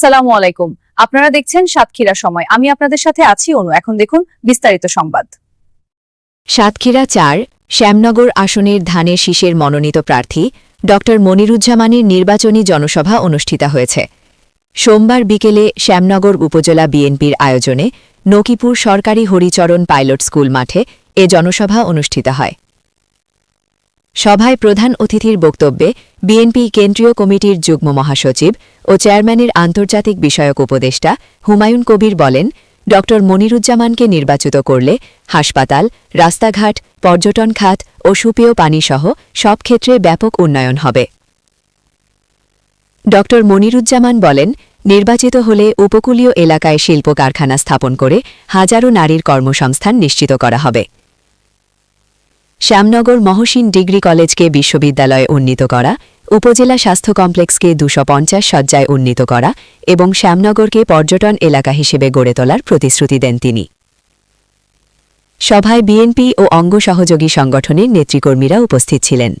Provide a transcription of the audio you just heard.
আসসালামু আলাইকুম। আপনারা দেখছেন সাতক্ষীরা সময়। আমি আপনাদের সাথে আছি অনু। এখন দেখুন বিস্তারিত সংবাদ। সাতক্ষীরা চার, শ্যামনগর আসনের ধানের শীষের মনোনীত প্রার্থী ড. মনিরুজ্জামানের নির্বাচনী জনসভা অনুষ্ঠিত হয়েছে। সোমবার বিকেলে শ্যামনগর উপজেলা বিএনপির আয়োজনে নকিপুর সরকারি হরিচরণ পাইলট স্কুল মাঠে এ জনসভা অনুষ্ঠিত হয়। সভায় প্রধান অতিথির বক্তব্যে বিএনপি কেন্দ্রীয় কমিটির যুগ্ম মহাসচিব ও চেয়ারম্যানের আন্তর্জাতিক বিষয়ক উপদেষ্টা হুমায়ুন কবির বলেন ড মনিরুজ্জামানকে নির্বাচিত করলে হাসপাতাল, রাস্তাঘাট, পর্যটন খাত ও সুপেয় পানিসহ সব ক্ষেত্রে ব্যাপক উন্নয়ন হবে। ড মনিরুজ্জামান বলেন, নির্বাচিত হলে উপকূলীয় এলাকায় শিল্প কারখানা স্থাপন করে হাজারো নারীর কর্মসংস্থান নিশ্চিত করা হবে। শ্যামনগর মহসিন ডিগ্রি কলেজকে বিশ্ববিদ্যালয়ে উন্নীত করা, উপজেলা স্বাস্থ্য কমপ্লেক্সকে দুশো পঞ্চাশ শয্যায় উন্নীত করা এবং শ্যামনগরকে পর্যটন এলাকা হিসেবে গড়ে তোলার প্রতিশ্রুতি দেন তিনি। সভায় বিএনপি ও অঙ্গ সহযোগী সংগঠনের নেতৃকর্মীরা উপস্থিত ছিলেন।